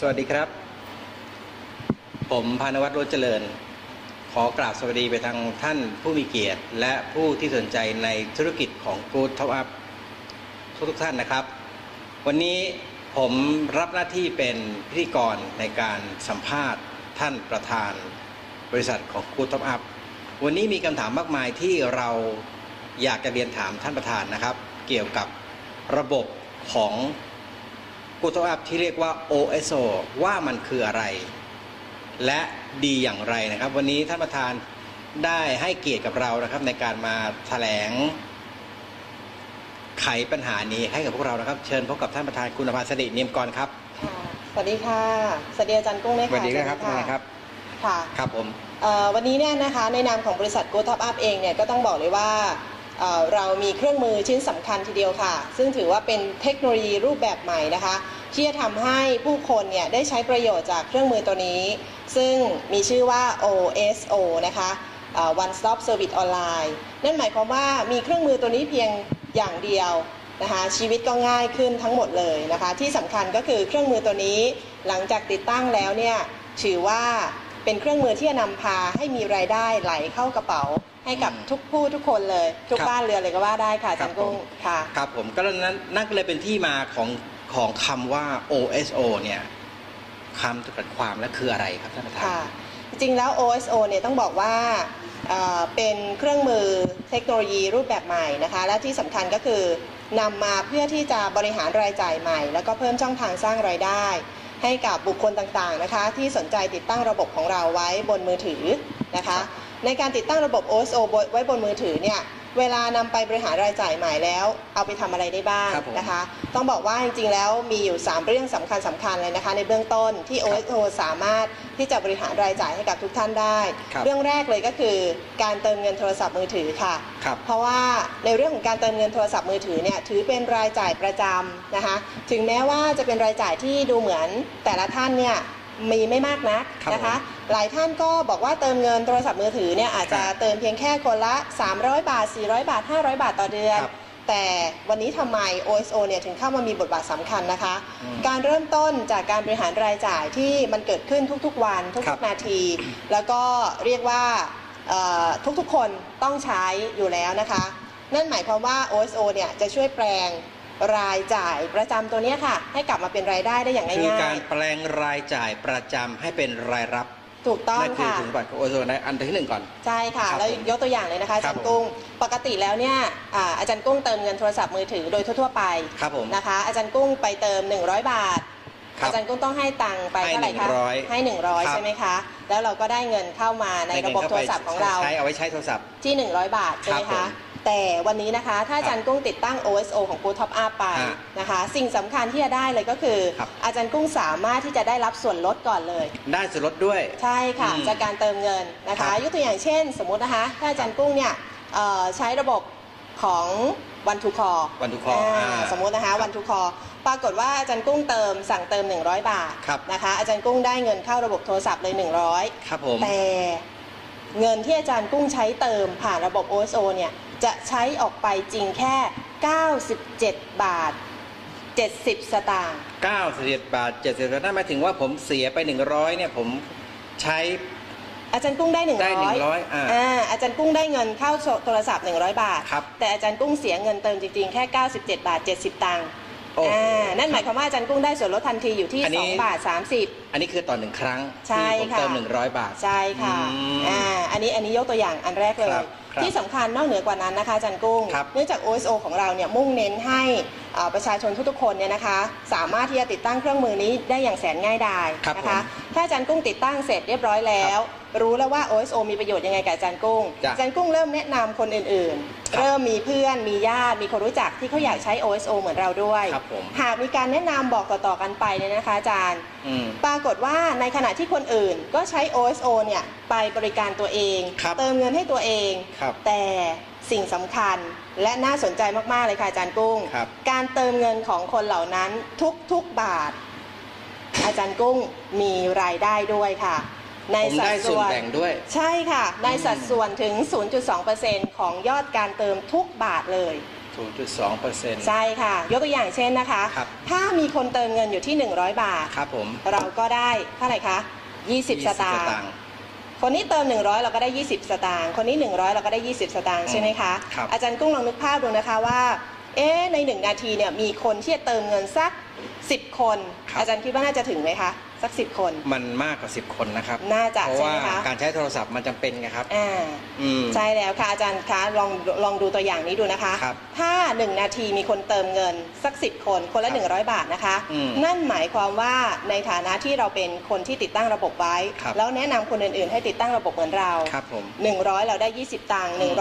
สวัสดีครับ ผมพานวัฒน์โรจเจริญ ขอกราบสวัสดีไปทางท่านผู้มีเกียรติ และผู้ที่สนใจในธุรกิจของ Good Top Up ทุกทุกท่านนะครับ วันนี้ผมรับหน้าที่เป็นพิธีกรในการสัมภาษณ์ท่านประธาน บริษัทของ Good Top Up วันนี้มีคำถามมากมายที่เราอยากจะเรียนถามท่านประธานนะครับ เกี่ยวกับระบบของ กูตอัพที่เรียกว่า OSO ว่ามันคืออะไร และดีอย่างไรนะครับ วันนี้ท่านประธานได้ให้เกียรติกับเรานะครับ ในการมาแถลง ไขปัญหานี้ให้กับพวกเรานะครับ เชิญพบกับท่านประธานคุณภาสดิเนียมกรครับค่ะสวัสดีค่ะสวัสดีอาจารย์กุ้งเลยค่ะสวัสดีครับท่านประธานครับค่ะครับผมเอ่อวันนี้เนี่ยนะคะในนามของบริษัท Go Top Up เองเนี่ยก็ต้องบอกเลยว่าเอ่อเรามีเครื่องมือชิ้นสำคัญทีเดียวค่ะ ซึ่งถือว่าเป็นเทคโนโลยีรูปแบบใหม่นะคะ ที่จะทำให้ผู้คนเนี่ยได้ใช้ประโยชน์จากเครื่องมือตัวนี้ ซึ่งมีชื่อว่า OSO นะคะเอ่อ One Stop Service Online นั่นหมายความว่ามีเครื่องมือตัวนี้เพียงอย่างเดียวนะคะชีวิตก็ง่ายขึ้นทั้งหมดเลยนะคะที่สำคัญก็คือเครื่องมือตัวนี้หลังจากติดตั้งแล้วเนี่ยถือว่าเป็นเครื่องมือที่จะนำพาให้มีรายได้ไหลเข้ากระเป๋าให้กับอืมทุกผู้ทุกคนเลย ทุกครับบ้านเรือนเลยก็ว่าได้ค่ะอาครัจับนกุ้งผมค่ะ ครับผมก็นั้นนั่นก็เลยเป็นที่มาของ ของคำว่า OSO เนี่ยคำจำกัดความและคืออะไรครับท่านประธาน ค่ะ จริงๆแล้ว OSO เนี่ยต้องบอกว่าเอ่อเป็นเครื่องมือเทคโนโลยีรูปแบบใหม่นะคะ และที่สำคัญก็คือนำมาเพื่อที่จะบริหารรายจ่ายใหม่ แล้วก็เพิ่มช่องทางสร้างรายได้ ให้กับบุคคลต่างๆนะคะ ที่สนใจติดตั้งระบบของเราไว้บนมือถือนะคะ ในการติดตั้งระบบ OSO ไว้บนมือถือเนี่ย เวลานำไปบริหารรายจ่ายใหม่แล้ว เอาไปทำอะไรได้บ้างครับผมนะคะ ต้องบอกว่าจริงๆแล้วมีอยู่ 3 เรื่องสำคัญสำคัญเลยนะคะ ในเบื้องต้นที่ครับ OSO สามารถที่จะบริหารรายจ่ายให้กับทุกท่านได้ครับเรื่องแรกเลยก็คือการเติมเงินโทรศัพท์มือถือค่ะครับเพราะว่าในเรื่องของการเติมเงินโทรศัพท์มือถือเนี่ยถือเป็นรายจ่ายประจำนะคะ ถึงแม้ว่าจะเป็นรายจ่ายที่ดูเหมือนแต่ละท่านเนี่ย มีไม่มากนักครับนะคะ หลายท่านก็บอกว่าเติมเงินโทรศัพท์มือถือเนี่ยอาจจะครับเติมเพียงแค่คนละ 300 บาท 400 บาท 500 บาทต่อเดือนครับแต่วันนี้ทำไม OSO เนี่ยถึงเข้ามามีบทบาทสำคัญนะคะอืมการเริ่มต้นจากการบริหารรายจ่ายที่มันเกิดขึ้นทุกๆวันครัทุบกๆนาที แล้วก็เรียกว่าเอ่อทุกๆคนต้องใช้อยู่แล้วนะคะ นั่นหมายความว่า OSO เนี่ยจะช่วยแปลง รายจ่ายประจำตัวเนี้ยค่ะ ให้กลับมาเป็นรายได้ได้อย่างคือง่ากายรแปลงรายจ่ายประจำให้เป็นรายรับๆ ถูกต้องนั่นคือค่ะถึงบัตรของโอโซนอันที่หนึ่งก่อน ใช่ค่ะ ครับแล้วผมยกตัวอย่างเลยนะคะอาครัจาบรย์กุ้งปกติแล้วเนี่ยอ่าอาจารย์กุ้งเติมเงินโทรศัพท์มือถือโดยทั่วๆไปครับผมนะคะ อาจารย์กุ้งไปเติม 100 บาท ครับอาจารย์กุ้งต้องให้ตังค์ไปให้เท่าไหร่คะ100ให้ครับ100ใช่ไหมคะ แล้วเราก็ได้เงินเข้ามาในระบบโทรศัพท์ของเราใช้เอาไว้ใช้โทรศัพท์ ที่ 100 บาทใช่ไหมครัคะบผม แต่วันนี้นะคะ ถ้าอาจารย์กุ้งติดตั้ง OSO ของ Go Top Up ไปฮะนะคะ สิ่งสำคัญที่จะได้เลยก็คือ ครับ อาจารย์กุ้งสามารถที่จะได้รับส่วนลดก่อนเลย ได้ส่วนลดด้วย ใช่ค่ะ อืมจากการเติมเงินนะครัคะ บยกตัวอย่างเช่น สมมุตินะคะ ถ้าอาจารย์กุ้งเนี่ยเอ่อใช้ระบบของวันทูคอ One to call อ่าสมมุตินะคะวันทูคอ ปรากฏว่าอาจารย์กุ้งเติมสั่งเติม 100 บาทครับนะคะ อาจารย์กุ้งได้เงินเข้าระบบโทรศัพท์เลย 100 ครับผม แต่เงินที่อาจารย์กุ้งใช้เติมผ่านระบบ OSO เนี่ย จะใช้ออกไปจริงแค่ 97 บาท 70 สตางค์91บาท 70สตางค์นั่นหมายถึงว่าผมเสียไป 100เนี่ยผมใช้ อาจารย์กุ้งได้ 100ได้100อ่าอ่าอาจารย์กุ้งได้เงินเข้าโทรศัพท์ 100 บาทครับแต่อาจารย์กุ้งเสียเงินเติมจริงๆ แค่ 97 บาท 70 ตังค์โอ้โหอ่านั่นหมายความว่าอาจารย์กุ้งได้ส่วนลดทันทีอยู่ที่อันนี้2บาท 30 อันนี้คือต่อหนึ่งครั้งใช่ที่ผมค่ะเติม 100 บาท ใช่ค่ะอืมอ่า อันนี้อันนี้ยกตัวอย่างอันแรกเลยครับครับ ที่สำคัญนอกเหนือกว่านั้นนะคะอาจารย์กุ้ง ครับ เนื่องจาก OSO ของเราเนี่ยมุ่งเน้นให้อ่า ประชาชนทุกๆคนเนี่ยนะคะ สามารถที่จะติดตั้งเครื่องมือนี้ได้อย่างแสนง่ายดายครับนะคะผมถ้าอาจารย์กุ้งติดตั้งเสร็จเรียบร้อยแล้ว รู้แล้วว่า OSO มีประโยชน์ยังไงกับอาจารย์กุ้งจ้ะอาจารย์กุ้งเริ่มแนะนำคนอื่นครับๆเริ่มมีเพื่อนมีญาติมีคนรู้จักที่เขาอยากใช้ OSO เหมือนเราด้วย ครับผม หากมีการแนะนำบอกต่อๆกันไปเนี่ยนะคะอาจารย์ อืม ปรากฏว่าในขณะที่คนอื่นก็ใช้ OSO เนี่ยไปบริการตัวเอง ครับเติมเงินให้ตัวเอง ครับแต่ สิ่งสำคัญและน่าสนใจมาก ๆ เลยค่ะอาจารย์กุ้ง ครับ การเติมเงินของคนเหล่านั้นทุก ๆ บาท อาจารย์กุ้งมีรายได้ด้วยค่ะ ในผมสัดได้ส่ส่วนวนแบ่งด้วย ใช่ค่ะ ในสัดส่วนถึง 0.2%ของยอดการเติมทุกบาทเลย 0.2เปอร์เซ็นต์ ใช่ค่ะ ยกตัวอย่างเช่นนะคะ ครับ ถ้ามีคนเติมเงินอยู่ที่ 100 บาท ครับผมเราก็ได้เท่าไหร่คะ 20 สตางค์ ค์คนนี้เติม 100 เราก็ได้ 20 สตางค์ คนนี้ 100 เราก็ได้ 20 สตางค์ใช่ไหมคะ ครับอาจารย์กุ้งลองนึกภาพดูนะคะว่า เอ๊ะใน 1 นาทีเนี่ยมีคนที่จะเติมเงินสัก 10 คนอาจารย์คิดว่าน่าจะถึงไหมคะ สัก10คน มันมากกว่า 10 คนนะครับ น่าจะเพราะใช่ว่าไหมคะ การใช้โทรศัพท์มันจำเป็นไงครับ อ่าอืม ใช่แล้วค่ะอาจารย์คะลองลองดูตัวอย่างนี้ดูนะคะ ครับถ้า 1 นาทีมีคนเติมเงินสัก 10 คนคนละ ครับ100 บาทนะคะ อืมนั่นหมายความว่าในฐานะที่เราเป็นคนที่ติดตั้งระบบไว้ ครับ แล้วแนะนำคนอื่นๆ ให้ติดตั้งระบบเหมือนเรา ครับผม 100 เราได้ 20 ตังค์อืม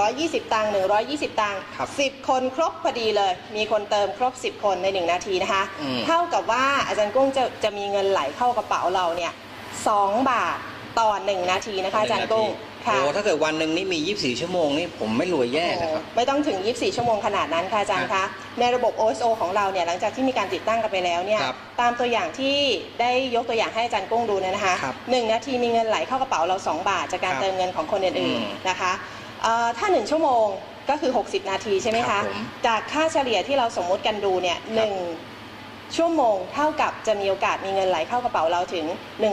120 ตังค์120 ตังค์ครับ10 คนครบพอดีเลย มีคนเติมครบ 10 คนใน 1 นาทีนะคะ อืม เท่ากับว่าอาจารย์กุ้งจะจะมีเงินไหลเข้ากระเป๋าเราเนี่ย2บาทต่อ1นาทีนะคะอาจารย์กุ้งโอ้ถ้าเกิดวันหนึ่งนี่มี 24 ชั่วโมงนี่ผมไม่รวยแย่นะครับ ไม่ต้องถึง 24 ชั่วโมงขนาดนั้นค่ะอาจารย์ครัคะบในระบบ OSO ของเราเนี่ยหลังจากที่มีการติดตั้งกันไปแล้วเนี่ย ครับตามตัวอย่างที่ได้ยกตัวอย่างให้อาจารย์กุ้งดูเนี่ยนะคะครับหนึ่งนาทีมีเงินไหลเข้ากระเป๋าเรา 2 บาทจากการครับเติมเงินของคนอื่นอืมๆนะคะเอ่อถ้า 1 ชั่วโมงก็คือ 60 นาทีใช่ไหมครัคะ บผมจากค่าเฉลี่ยที่เราสมมุติกันดูเนี่ยหนึ่ง ชั่วโมงเท่ากับจะมีโอกาสมีเงินไหลเข้ากระเป๋าเราถึง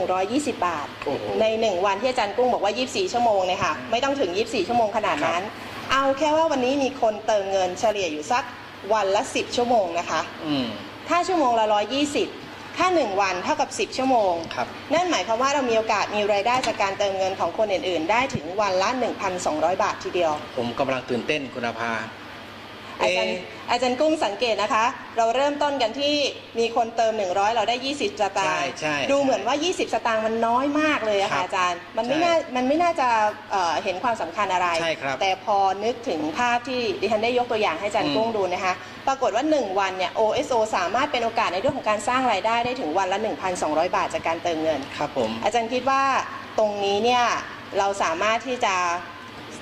120 บาท โอ้โห ใน 1 วันที่อาจารย์กุ้งบอกว่า 24 ชั่วโมงเนี่ยค่ะไม่ต้องถึง 24 ชั่วโมงขนาดนั้น เอาแค่ว่าวันนี้มีคนเติมเงินเฉลี่ยอยู่สักวันละ 10 ชั่วโมงนะคะ อืม ถ้าชั่วโมงละ 120 ถ้า 1 วันเท่ากับ 10 ชั่วโมง ครับ นั่นหมายความว่าเรามีโอกาสมีรายได้จากการเติมเงินของคนอื่นๆ ได้ถึงวันละ 1,200 บาททีเดียว ผมกำลังตื่นเต้นคุณอาภา อาจารย์เอ๊ะอาจารย์กุ้งสังเกตนะคะ เราเริ่มต้นกันที่มีคนเติม 100 เราได้ 20 สตางใช่ค์ใช่ดูเหมือนว่า 20 สตางค์มันน้อยมากเลยอะครัค่ะบอาจารย์มันไม่ใช่น่ามันไม่น่าจะเอ่อเห็นความสำคัญอะไรใช่ครับแต่พอนึกถึงภาพที่ดิฉันได้ยกตัวอย่างให้อาจารย์อืมกุ้งดูนะคะปรากฏว่า 1 วันเนี่ย OSO สามารถเป็นโอกาสในเรื่องของการสร้างรายได้ได้ถึงวันละ 1,200 บาทจากการเติมเงินครับผมอาจารย์คิดว่าตรงนี้เนี่ยเราสามารถที่จะ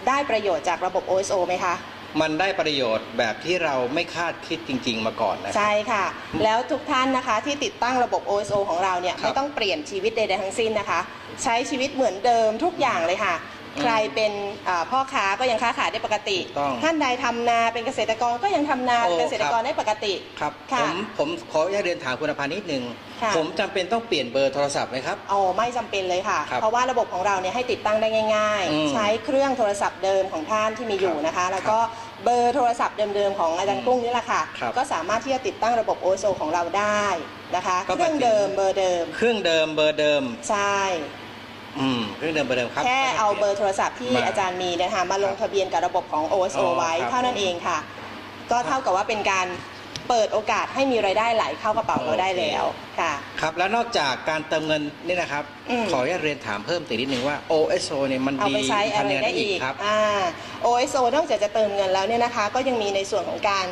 ได้ประโยชน์จากระบบ OSO ไหมคะ มันได้ประโยชน์แบบที่เราไม่คาดคิดจริง ๆ มาก่อนนะครับ ใช่ค่ะ แล้วทุกท่านนะคะที่ติดตั้งระบบ OSO ของเราเนี่ย ครับ ไม่ต้องเปลี่ยนชีวิตใดๆทั้งสิ้นนะคะ ใช้ชีวิตเหมือนเดิมทุกอย่างเลยค่ะอืม ใครเป็นอ่าพ่อค้าก็ยังค้าขายได้ปกติ ถูกต้องท่านใดทำนาเป็นเกษตรกรก็ยังทำนาโอ้เป็นเกษตรกรได้ปกติ ครับผค่ะมผมขออนุญาตเรียนถามคุณอาภานิดนึงค่ะ ผมจำเป็นต้องเปลี่ยนเบอร์โทรศัพท์ไหมครับโอ้ไม่จำเป็นเลยค่ะ ครับเพราะว่าระบบของเราเนี่ยให้ติดตั้งได้ง่าย อืมๆ ใช้เครื่องโทรศัพท์เดิมของท่านที่มีอยู่นะคะ แล้วก็เบอร์โทรศัพท์เดิมๆของอาจารย์กุ้งนี่แหละค่ะ ครับก็สามารถที่จะติดตั้งระบบ OSO ของเราได้นะคะ ก็เครื่องเดิมเบอร์เดิม เครื่องเดิมเบอร์เดิม ใช่ อืมเครื่องเดิมเบอร์เดิมครับ แค่เอาเบอร์โทรศัพท์ที่มาอาจารย์มีเนยนะคะมาลงครับทะเบียนกับระบบของ OSO อ๋อไว้ครับเท่านั้นเองค่ะ ก็เท่ากับว่าเป็นการเปิดโอกาสให้มีรายได้ไหลเข้ากระเป๋าเราได้แล้วค่ะ ครับแล้วนอกจากการเติมเงินนี่นะครับ อืม ขออนุญาตเรียนถามเพิ่มติดนิดนึงว่า OSO เนี่ยมันเอาดีไปใช้อะไรทำยังไงได้ได้อีอีกกครับ อ่า OSO นอกจากจะเติมเงินแล้วเนี่ยนะคะ ก็ยังมีในส่วนของการ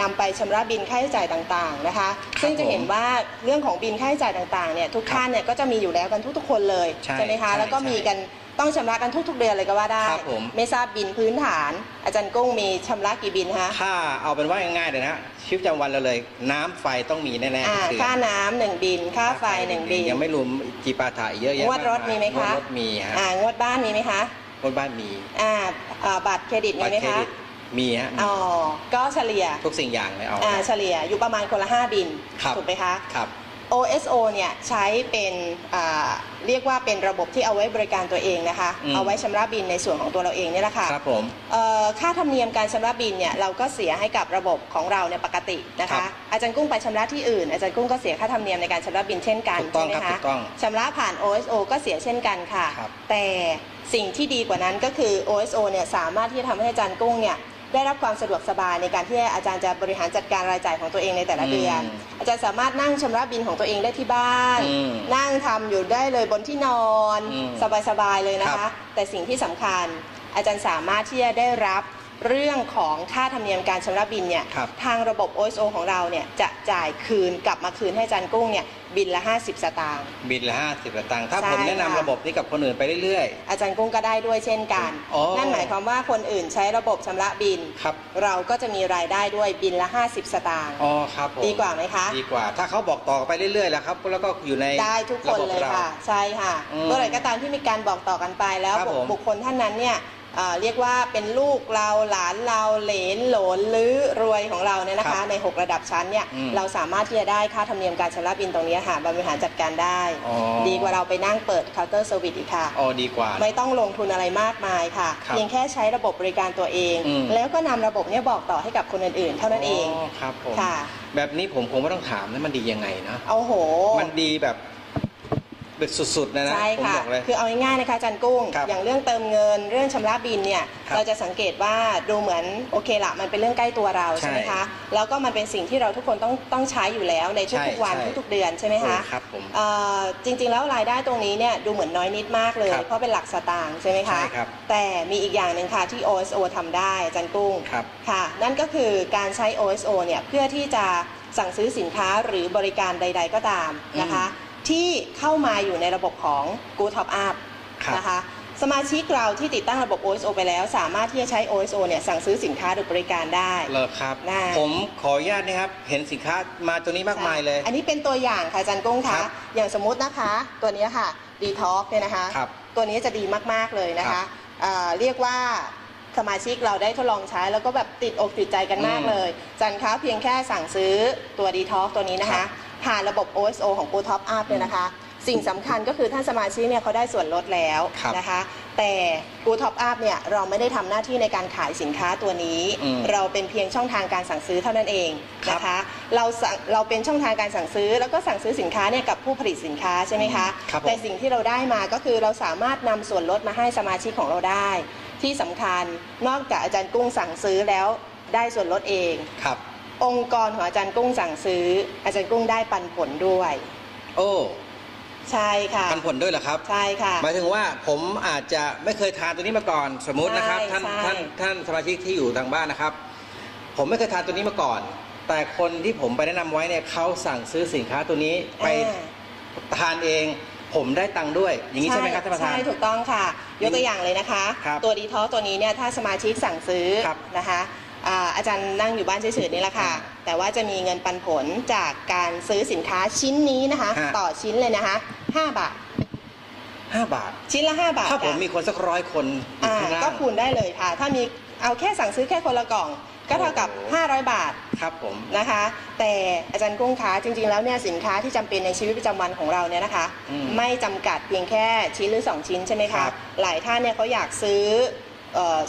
นำไปชำระบินค่าใช้จ่ายต่างๆนะคะ ซึ่งจะผมเห็นว่าเรื่องของบินค่าใช้จ่ายต่างๆเนี่ยทุกท่านเนี่ยก็จะมีอยู่แล้วกันทุกๆคนเลยใช่ไหมคะ ใช่แล้วก็มีกันต้องชำระกันทุกๆเดือนเลยก็ว่าได้ ครับผม ไม่ทราบบินพื้นฐาน อาจารย์กุ้งมีชำระกี่บินคะถ้าเอาเป็นว่าง่ายๆเลยนะฮะชีวิตประจำวันเราเลย น้ำไฟต้องมีแน่ๆอ่าทุกเดือนค่าน้ำหนึ่งบิน ค่าไฟหนึ่งบิน ยังไม่รวมจีปาถะอีกเยอะแยะงวดรถมีไหมคะ งวดรถมีฮะอ่างวดบ้านมีไหมคะงวดบ้านมี อ่าอ่าบัตรเครดิตมีบัตไหมรเครคะดิต มีฮะอ๋อ ก็เฉลี่ยทุกสิ่งอย่างเลยเอาอ่าเฉลี่ยอยู่ประมาณคนละ 5 บินครับถูกไหมคะครับ OSO เนี่ยใช้เป็นอ่าเรียกว่าเป็นระบบที่เอาไว้บริการตัวเองนะคะอืมเอาไว้ชำระบินในส่วนของตัวเราเองเนี่ยแหละค่ะครับผมเอ่อค่าธรรมเนียมการชำระบินเนี่ยเราก็เสียให้กับระบบของเราเนี่ยปกตินะครัคะบอาจารย์กุ้งไปชำระที่อื่นอาจารย์กุ้งก็เสียค่าธรรมเนียมในการชำระบินเช่นกันถูกต้องใช่ไหมครับคะถูกต้องชำระผ่าน OSO ก็เสียเช่นกันค่ะครับแต่สิ่งที่ดีกว่านั้นก็คือ OSO เนี่ยสามารถที่จะทำให้อาจารย์กุ้งเนี่ย ได้รับความสะดวกสบายในการที่อาจารย์จะบริหารจัดการรายจ่ายของตัวเองในแต่ละเดือน อืมอาจารย์สามารถนั่งชำระบินของตัวเองได้ที่บ้าน อืมนั่งทำอยู่ได้เลยบนที่นอน อืมสบายๆเลยนะครัคะ บ แต่สิ่งที่สำคัญ อาจารย์สามารถที่จะได้รับ เรื่องของค่าธรรมเนียมการชำระบินเนี่ยครับทางระบบ OSO ของเราเนี่ยจะจ่ายคืนกลับมาคืนให้อาจารย์กุ้งเนี่ยบินละ 50 สตางค์ บินละห้าสิบตังค์ถ้าใช่ผมแนะนำค่ะ ระบบนี้กับคนอื่นไปเรื่อย อาจารย์กุ้งก็ได้ด้วยเช่นกัน อ๋อ นั่นหมายความว่าคนอื่นใช้ระบบชำระบิน ๆ ครับเราก็จะมีรายได้ด้วยบินละ 50 สตางค์อ๋อครับผมดีกว่าไหมคะ ดีกว่า ถ้าเขาบอกต่อไปเรื่อยๆแล้วครับ แล้วก็อยู่ในได้ทุกคนระบบเลยรา ค่ะ ใช่ค่ะอืมเมื่อไหร่ก็ตามที่มีการบอกต่อกันไปแล้วครับผมบุคคลท่านนั้นเนี่ยอ่า เรียกว่าเป็นลูกเราหลานเราเหลนโหลนหรือรวยของเราเนี่ยนะครัคะบใน 6 ระดับชั้นเนี่ยอืมมาเราสามารถที่จะได้ค่าธรรมเนียมการชำระบินตรงนี้ค่ะบริหารจัดการได้อ๋อดีกว่าเราไปนั่งเปิดเคาน์เตอร์เซอร์วิสอีกค่ะอ๋อดีกว่า ไม่ต้องลงทุนอะไรมากมายค่ะครับเพียงแค่ใช้ระบบบริการตัวเองอืมแล้วก็นำระบบเนี้บอกต่อให้กับคนอื่นๆ เท่านั้นเองครับผมค่ะแบบนี้ผมคงไม่ต้องถามนะมันดียังไงนะเอาโห มันดีแบบ แบบสุดๆนะนะใช่ผมค่ะ บอกเลย คือเอาง่ายๆนะคะอาจันกุ้ง ครับอย่างเรื่องเติมเงิน เรื่องชำระบินเนี่ย ครับเราจะสังเกตว่าดูเหมือนโอเคละมันเป็นเรื่องใกล้ตัวเราใช่ใช่ไหมคะ แล้วก็มันเป็นสิ่งที่เราทุกคนต้องต้องใช้อยู่แล้วในใช่ทุกๆวันใช่ทุกๆเดือนใช่ไหมคะโอ้ครับผมเอ่อจริงๆแล้วรายได้ตรงนี้เนี่ยดูเหมือนน้อยนิดมากเลย ครับเพราะเป็นหลักสตางค์ใช่ไหมคะใช่ครับ แต่มีอีกอย่างหนึ่งค่ะที่ OSO ทำได้อาจันกุ้ง ครับ ค่ะ นั่นก็คือการใช้ OSO เนี่ยเพื่อที่จะสั่งซื้อสินค้าหรือบริการใด ๆ ก็ตามนะคะ ที่เข้ามาอยู่ในระบบของ Good Top Up ครับนะคะสมาชิกเราที่ติดตั้งระบบ OSO ไปแล้ว สามารถที่จะใช้ OSO เนี่ยสั่งซื้อสินค้าหรือบริการได้เลิกครับได้ผมขออนุญาตนะครับ เห็นสินค้ามาตัวนี้มากมายเลย อันนี้เป็นตัวอย่างค่ะอาจันกุ้งครัคะบอย่างสมมุตินะคะ ตัวนี้ค่ะ Detox เนี่ยนะคะครับตัวนี้จะดีมากๆเลยนะครัคะบเอ่อเรียกว่าสมาชิกเราได้ทดลองใช้แล้วก็แบบติดอกติดใจกันมากอืมเลยจันคะเพียงแค่สั่งซื้อตัว Detox ตัวนี้นะครัคะบ ผ่านระบบ OSO ของ Good Top Up เนี่ยนะคะ สิ่งสำคัญก็คือท่านสมาชิกเนี่ยเขาได้ส่วนลดแล้วครับนะคะ แต่ Good Top Up เนี่ยเราไม่ได้ทำหน้าที่ในการขายสินค้าตัวนี้ อืมเราเป็นเพียงช่องทางการสั่งซื้อเท่านั้นเองครับนะคะ เราสั่งเราเป็นช่องทางการสั่งซื้อ แล้วก็สั่งซื้อสินค้าเนี่ยกับผู้ผลิตสินค้าใช่ไหมคะ ครับผม แต่สิ่งที่เราได้มาก็คือเราสามารถนำส่วนลดมาให้สมาชิกของเราได้ ที่สำคัญนอกจากอาจารย์กุ้งสั่งซื้อแล้วได้ส่วนลดเอง ครับ องค์กรของอาจารย์กุ้งสั่งซื้อ อาจารย์กุ้งได้ปันผลด้วย โอ้ใช่ค่ะปันผลด้วยเหรอครับ ใช่ค่ะ หมายถึงว่าผมอาจจะไม่เคยทานตัวนี้มาก่อน สมมุตินะครับใช่ท่านใช่ท่านท่านสมาชิกที่อยู่ทางบ้านนะครับ ผมไม่เคยทานตัวนี้มาก่อน แต่คนที่ผมไปแนะนำไว้เนี่ยเขาสั่งซื้อสินค้าตัวนี้ไปอ่าทานเองผมได้ตังค์ด้วย อย่างนี้ใช่ไหมครับท่านประธาน ใช่ ถูกต้องค่ะ ยกตัวอย่างเลยนะคะครับตัวดีท็อตัวนี้เนี่ยถ้าสมาชิกสั่งซื้อครับนะคะ อ่าอาจารย์นั่งอยู่บ้านเฉยๆนี่แหละค่ะอ่าแต่ว่าจะมีเงินปันผลจากการซื้อสินค้าชิ้นนี้นะคะ ฮะ ต่อชิ้นเลยนะคะ5บาท ห้าบาท ชิ้นละ 5 บาทถ้าผมค่ะมีคนสักร้อยคนอยู่อ่าข้างล่างก็คูณได้เลยค่ะ ถ้ามีเอาแค่สั่งซื้อแค่คนละกล่อง ก็เท่ากับโอ้โห500 บาท ครับผม นะคะ แต่อาจารย์กุ้งคะจริงๆแล้วเนี่ยสินค้าที่จำเป็นในชีวิตประจำวันของเราเนี่ยนะคะ อืมไม่จำกัดเพียงแค่ชิ้นหรือ 2 ชิ้นใช่ไหมครัคะบหลายท่านเนี่ยเขาอยากซื้อเอ่อ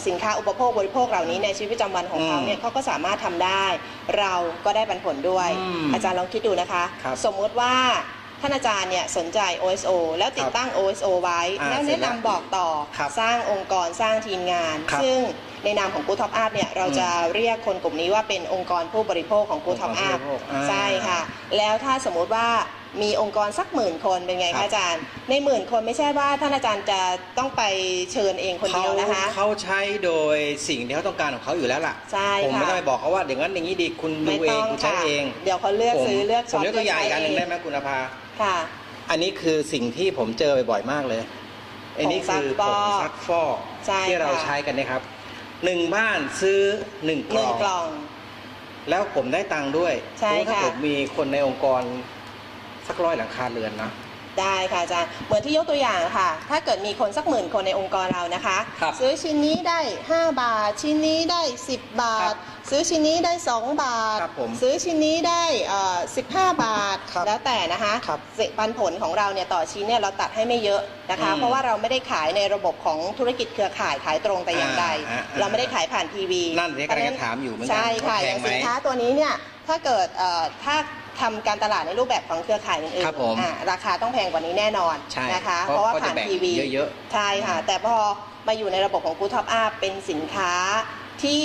สินค้าอุปโภคบริโภคเหล่านี้ในชีวิตประจำวันของเขาอืมเนี่ยเขาก็สามารถทำได้ เราก็ได้ปันผลด้วย อืมอาจารย์ลองคิดดูนะคะ ครับสมมุติว่าท่านอาจารย์เนี่ยสนใจ OSO แล้วติดตั้ง OSO ไว้ อ่าแล้วเสร็แนะจแล้วนำบอกต่อครับสร้างองค์กรสร้างทีมงาน ครับซึ่งในนามของ Good Top Up เนี่ยเราจะเรียกคนกลุ่มนี้ว่าเป็นองค์กรผู้บริโภคของ Good อง Top ค์กรผู้ Up บริโภคอ่า ใช่ค่ะ แล้วถ้าสมมุติว่า มีองค์กรสักหมื่นคนเป็นไงครัคะบอาจารย์ ในหมื่นคนไม่ใช่ว่าท่านอาจารย์จะต้องไปเชิญเองคนเดียวนะคะเขาเขาใช้โดยสิ่งที่เขาต้องการของเขาอยู่แล้วล่ะใช่ผมไม่ค่ะต้องไปบอกเขาว่าอย่างนั้นอย่างนี้ดีคุณดูไม่เอต้งองคุณใช้ค่ะเอง เดี๋ยวเขาเลือกผมซื้อเลือกผช็มอปยกตัวอย่างอีกอันหนึ่งได้ไหมคุณอภาค่ะ อันนี้คือสิ่งที่ผมเจอบ่อยๆมากเลยอันนี้คือผผงงซัซักกฟฟออกกใช่ที่เราค่ะใช้กันนะครับหนึ่งบ้านซื้อหนึ่งกหล่นึ่องงกล่องแล้วผมได้ตังค์ด้วยใช่เพราะว่าถ้าค่ะผมมีคนในองค์กร สักร้อยหลังคาเรือนนะ ได้ค่ะอาจารย์ เหมือนที่ยกตัวอย่างค่ะ ถ้าเกิดมีคนสักหมื่นคนในองค์กรเรานะคะ ครับซื้อชิ้นนี้ได้ 5 บาท ชิ้นนี้ได้ 10 บาท ซื้อชิ้นนี้ได้ 2 บาท ครับผมซื้อชิ้นนี้ได้เอ่อ15 บาท ครับแล้วแต่นะคะครับสิปันผลของเราเนี่ยต่อชิ้นเนี่ยเราตัดให้ไม่เยอะนะคะ อืมเพราะว่าเราไม่ได้ขายในระบบของธุรกิจเครือข่ายขายตรงแต่อย่างใด อ่าอ่าอ่า เราไม่ได้ขายผ่านทีวี นั่นสิกำลังจะถามอยู่เหมือนกันใช่ค่ะว่าแพองย่างไหม สินค้าตัวนี้เนี่ยถ้าเกิดเอ่อถ้า ทำการตลาดในรูปแบบของเครือข่ายอื่นครับผมๆอ่าราคาต้องแพงกว่านี้แน่นอนใช่นะคะ เพราะเพราะว่าเขาจะผ่านแบ่งทีวีเยอะใช่ค่ะ แต่พอมาอยู่ในระบบของ Good Top Up เป็นสินค้าที่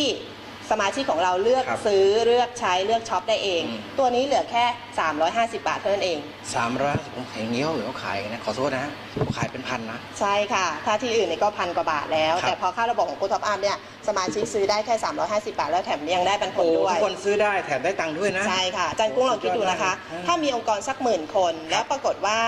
สมาชิกของเราเลือกครับซื้อเลือกใช้เลือกช็อปได้เอง อืม ตัวนี้เหลือแค่ 350 บาทเท่านั้นเอง สามร้อยผมขายอย่างเงี้ยหรือเขาขายนะขอโทษนะเขาขายเป็นพันนะ ใช่ค่ะ ถ้าที่อื่นเนี่ยก็พันกว่าบาทแล้ว ครับ แต่พอเข้าระบบของ Good Top Up เนี่ยสมาชิกซื้อได้แค่ 350 บาท แล้วแถมยังได้ปันผลโอ้ด้วยทุกคนซื้อได้แถมได้ตังค์ด้วยนะ ใช่ค่ะอาจารย์กุ้งลองคิดดูนะคะสุดยอดมากถ้ามีองค์กรสักหมื่นคน แล้วปรากฏว่า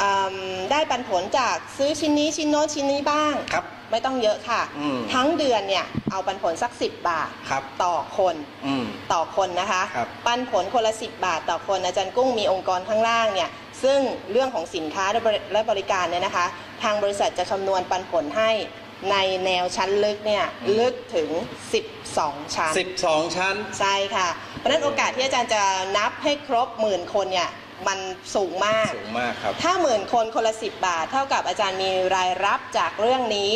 อืมได้ปันผลจากซื้อชิ้นนี้ชิ้นโน้นชิ้นนี้บ้าง ครับ ไม่ต้องเยอะค่ะ อืมทั้งเดือนเนี่ยเอาปันผลสัก 10 บาทครับต่อคนอืม ต่อคนนะคะ ครับปันผลคนละ 10 บาทต่อคนอาจารย์กุ้งมีองค์กรข้างล่างเนี่ยซึ่งเรื่องของสินค้าและบริและบริการเนี่ยนะคะ ทางบริษัทจะคำนวณปันผลให้ในแนวชั้นลึกเนี่ยอืม ลึกถึง 12 ชั้น12ชั้น ใช่ค่ะ เพราะฉะนั้นโอกาสที่อาจารย์จะนับให้ครบหมื่นคนเนี่ยมันสูงมาก สูงมากครับ ถ้าหมื่นคนคนละสิบบาท เท่ากับอาจารย์มีรายรับจากเรื่องนี้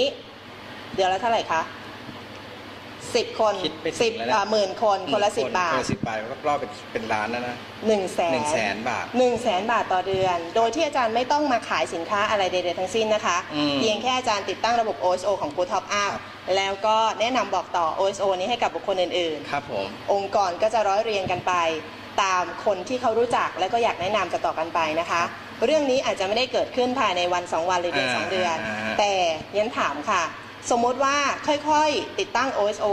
เดือนละเท่าไหร่คะสิบคนคิดไปถึงสิบแล้วนะ อ่าหมื่นคนคนละสิบบาคนทละสิบบาทก็รอบเป็นเป็นล้านแล้วนะหนึ่งแสน หนึ่งแสนบาทหนึ่งแสนบาทต่อเดือน โดยที่อาจารย์ไม่ต้องมาขายสินค้าอะไรใดๆทั้งสิ้นนะคะ อืมเพียงแค่อาจารย์ติดตั้งระบบ OSO ของ Good Top Up ครับ แล้วก็แนะนำบอกต่อ OSO นี้ให้กับบุคคลอื่นครับผม ๆ องค์กรก็จะร้อยเรียงกันไป ตามคนที่เขารู้จักและก็อยากแนะนำจะต่อกันไปนะคะ เรื่องนี้อาจจะไม่ได้เกิดขึ้นภายในวัน 2 วันหรือเดือนสองเดือนแต่ยันถามค่ะ สมมุติว่าค่อยๆ ติดตั้ง OSO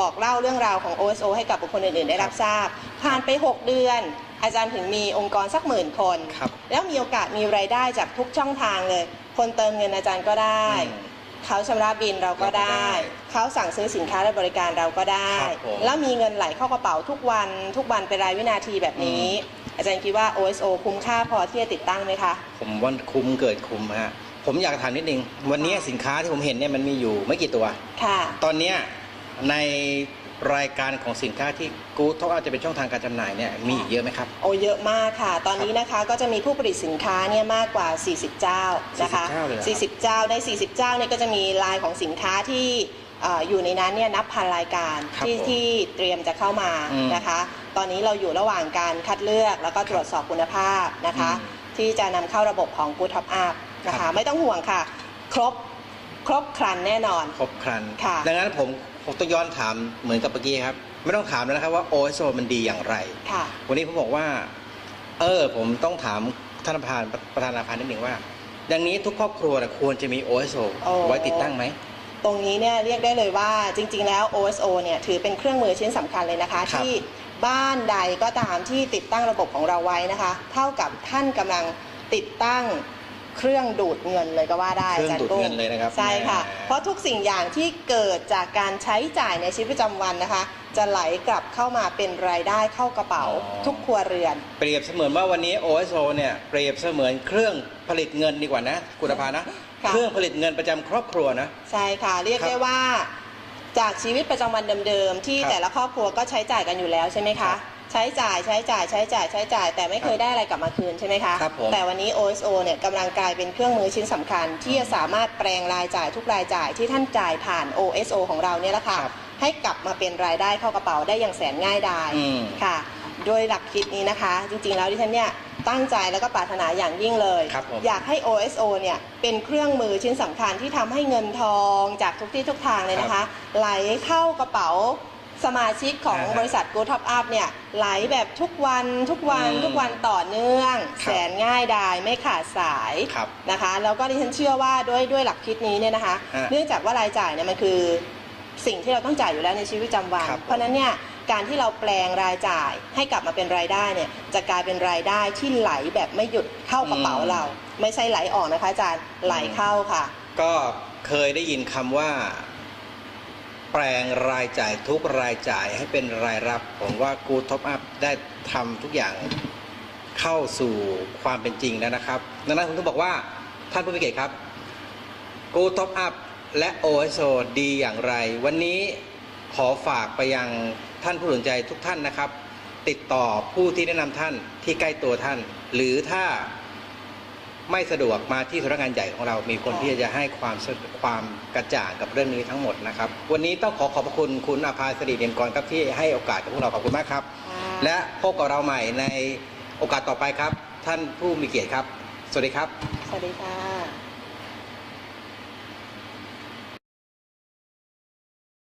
บอกเล่าเรื่องราวของ OSO ให้กับบุคคลอื่นๆ ได้รับทราบ ผ่านไป 6 เดือน อาจารย์ถึงมีองค์กรสักหมื่นคน ครับแล้วมีโอกาสมีรายได้จากทุกช่องทางเลย คนเติมเงินอาจารย์ก็ได้ อืมเขาชำระบินเราก็ได้เราก็ได้เขาสั่งซื้อสินค้าและบริการเราก็ได้ ครับผมแล้วมีเงินไหลเข้ากระเป๋าทุกวัน ทุกวันเป็นรายวินาทีแบบนี้ อาจารย์คิดว่า OSO คุ้มค่าพอที่จะติดตั้งไหมคะ ผมว่าคุ้มเกิดคุ้มฮะ ผมอยากถามนิดนึงวันนี้สินค้าที่ผมเห็นเนี่ยมันมีอยู่ไม่กี่ตัว ค่ะ ตอนเนี้ยในรายการของสินค้าที่กูท็อปอาจจะเป็นช่องทางการจำหน่ายเนี่ยมีอีกเยอะไหมครับ โอ้เยอะมากค่ะ ตอนนี้นะคะก็จะมีผู้ผลิตสินค้าเนี่ยมากกว่า 40 เจ้านะคะ40เจ้าเลยเหรอครับ40 เจ้าใน 40 เจ้าเนี่ยก็จะมีลายของสินค้าที่เอ่ออยู่ในนั้นเนี่ยนับพันรายการครับที่ผมที่เตรียมจะเข้ามาอืมนะคะ ตอนนี้เราอยู่ระหว่างการคัดเลือกแล้วก็ตรวจสอบคุณภาพนะคะ อืม ที่จะนำเข้าระบบของ Good Top Up นะครัคะ บ ไม่ต้องห่วงค่ะ ครบครบครันแน่นอน ครบครัน ค่ะ ดังนั้นผมผมต้องย้อนถามเหมือนกับเมื่อกี้ครับ ไม่ต้องถามแล้วนะครับว่า OSO มันดีอย่างไร ค่ะ วันนี้ผมบอกว่า เออ ผมต้องถามท่านประธานประธานอาคารนิดหนึ่งว่า ดังนี้ทุกครอบครัวน่ะควรจะมี OSO โอ้ ไว้ติดตั้งไหม ตรงนี้เนี่ยเรียกได้เลยว่าจริง ๆ แล้ว OSO เนี่ยถือเป็นเครื่องมือชิ้นสำคัญเลยนะคะ ครับที่บ้านใดก็ตามที่ติดตั้งระบบของเราไว้นะคะ เท่ากับท่านกำลังติดตั้ง เครื่องดูดเงินเลยก็ว่าได้เครื่องาจาดูดกุ้เงินเลยนะครับใช่ค่ะแหมเพราะทุกสิ่งอย่างที่เกิดจากการใช้จ่ายในชีวิตประจำวันนะคะ จะไหลกลับเข้ามาเป็นรายได้เข้ากระเป๋าทุกครัวเรือน เปรียบเสมือนว่าวันนี้ OSO เนี่ยเปรียบเสมือนเครื่องผลิตเงินดีกว่านะคุณภานะค่ะเครื่องผลิตเงินประจำครอบครัวนะใช่ค่ะ เรียกครับได้ว่าจากชีวิตประจำวันเดิมๆที่ครับแต่ละครอบครัวก็ใช้จ่ายกันอยู่แล้วใช่ไหมครัคะบ ใช้จ่ายใช้จ่ายใช้จ่ายใช้จ่าย แต่ไม่เคยได้อะไรกลับมาคืนใช่ไหมคะครับผม แต่วันนี้ OSO เนี่ยกำลังกลายเป็นเครื่องมือชิ้นสำคัญ ที่จะสามารถแปลงรายจ่ายทุกรายจ่ายที่ท่านจ่ายผ่าน OSO ของเราเนี่ยแหละค่ะครับให้กลับมาเป็นรายได้เข้ากระเป๋าได้อย่างแสนง่ายดายอืม ค่ะ โดยหลักคิดนี้นะคะ จริงๆแล้วดิฉันเนี่ยตั้งใจแล้วก็ปรารถนาอย่างยิ่งเลย ครับผม อยากให้ OSO เนี่ยเป็นเครื่องมือชิ้นสำคัญที่ทำให้เงินทองจากทุกที่ทุกทางเลยนะคะ ไหลเข้ากระเป๋า สมาชิกของอ่าฮะบริษัท Go Top Up เนี่ยไหลแบบทุกวันทุกวันอืมทุกวันต่อเนื่องครับแสนง่ายดายไม่ขาดสายครับนะคะ แล้วก็ดิฉันเชื่อว่าด้วยด้วยหลักคิดนี้เนี่ยนะคะฮะเนื่องจากว่ารายจ่ายเนี่ยมันคือสิ่งที่เราต้องจ่ายอยู่แล้วในชีวิตประจำวันครับเพราะฉะนั้นเนี่ยการที่เราแปลงรายจ่ายให้กลับมาเป็นรายได้เนี่ยจะกลายเป็นรายได้ที่ไหลแบบไม่หยุดเข้ากระเป๋าเรา ไม่ใช่ไหลออกนะคะอาจารย์ไหลเข้าค่ะ ก็เคยได้ยินคำว่า แปลงรายจ่ายทุกรายจ่ายให้เป็นรายรับ ผมว่ากูท็อปอัพได้ทำทุกอย่างเข้าสู่ความเป็นจริงแล้วนะครับ ดังนั้นผมต้องบอกว่าท่านผู้มีเกียรติครับกูท็อปอัพและ OSO ดีอย่างไร วันนี้ขอฝากไปยังท่านผู้สนใจทุกท่านนะครับ ติดต่อผู้ที่แนะนำท่านที่ใกล้ตัวท่าน หรือถ้า ไม่สะดวกมาที่สำนักงานใหญ่ของเรา มีคนค่ะที่จะให้ความสะความกระจ่างกับเรื่องนี้ทั้งหมดนะครับ วันนี้ต้องขอขอบพระคุณคุณอาภาสิริเด่นกรครับที่ให้โอกาสกับพวกเราขอบคุณมากครับ และพบกับเราใหม่ในโอกาสต่อไปครับ ท่านผู้มีเกียรติครับ สวัสดีครับ สวัสดีค่ะ